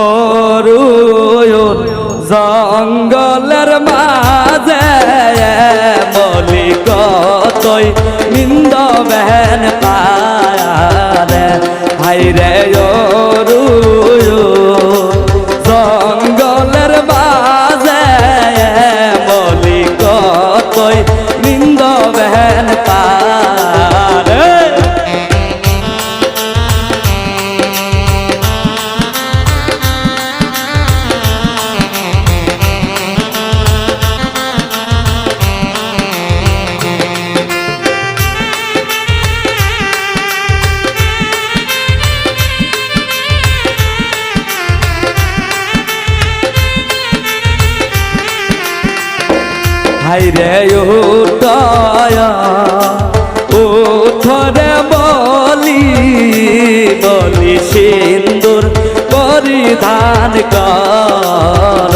অরুয়ন জঙ্গলের মাঝে মলিক তৈ নিন্দ বেহেন পায়ারে হাইরে হাইরে উঠয়া উঠরে বলি বলি সিন্দুর পরিধান কর।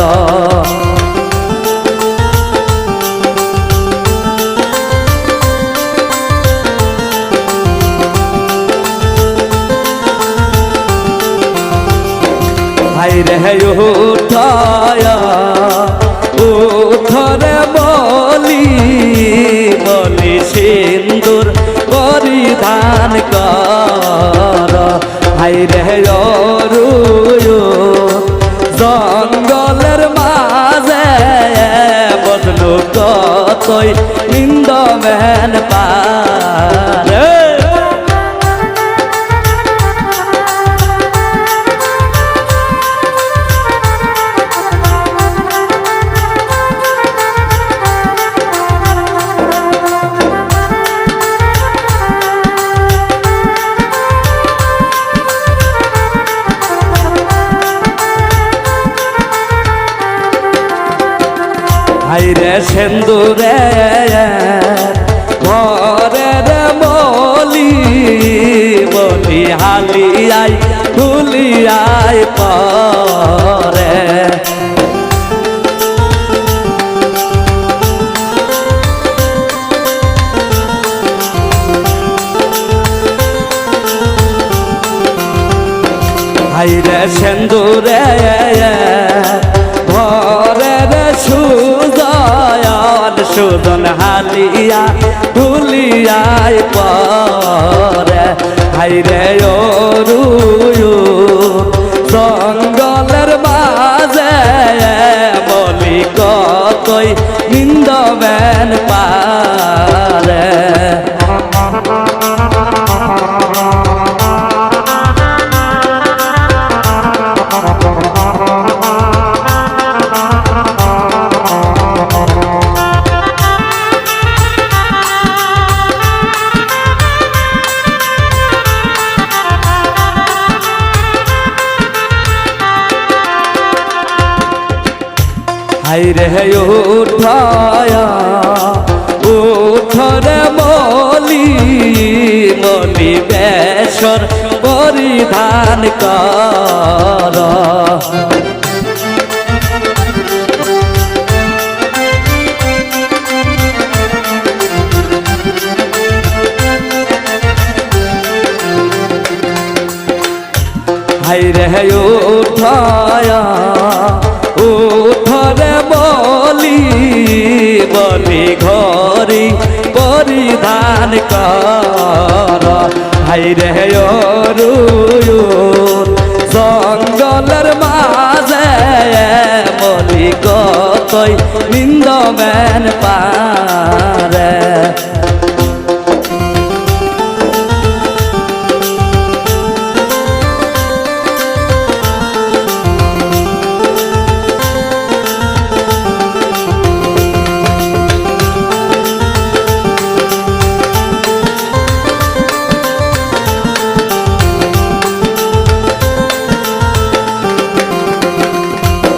হাইরে উঠয়া উঠরে কর। হাইরে অরুয় জঙ্গলের মাঝে বদলু কতই ইন্দ মেন পারে। হাইরে সেন্দুরে ঘরের বলি বলি হালিয়াই হুলিয়াই পরে। হাইরে সেন্দুরে সুদন হালিয়া হুলিয়াই পরে হাইরে অরুয়ু জঙ্গলের বাজে বলি কতই নিন্দ বেন পারে হাইরে উঠায়া উঠরে মলি মলি বেশর পরিধান কর। হাইরে উঠায়া উঠরে বলি ঘরি পরিধান কর। হাইরে অরুয়ু জঙ্গলের মাঝে বলি কতই নিন্দ মেন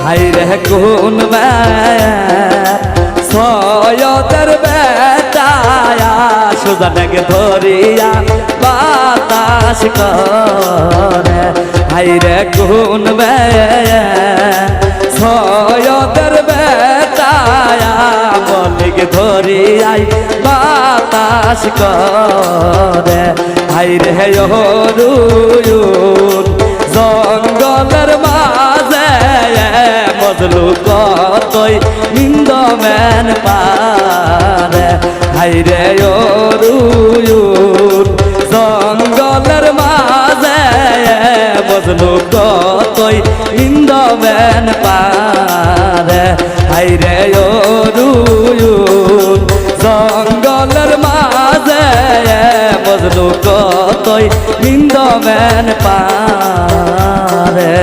হাইরে কোন সয়দের বেটায়া সুদানকে ধরিয়া বাতাস করে। হাইরে কোন সয়দের বেটায়া মলিক ধরিয়াই বাতাস করে। হাইরে হরুয়ুন জঙ্গ বদলু কতই নিন্দ মেন পারে হাইরে অরুয়ুর জঙ্গলের মাঝে বদলু কতই নিন্দ মেন পারে হাইরে অরুয়ুর জঙ্গলের মাঝে বদলু কতই নিন্দ মেন পারে।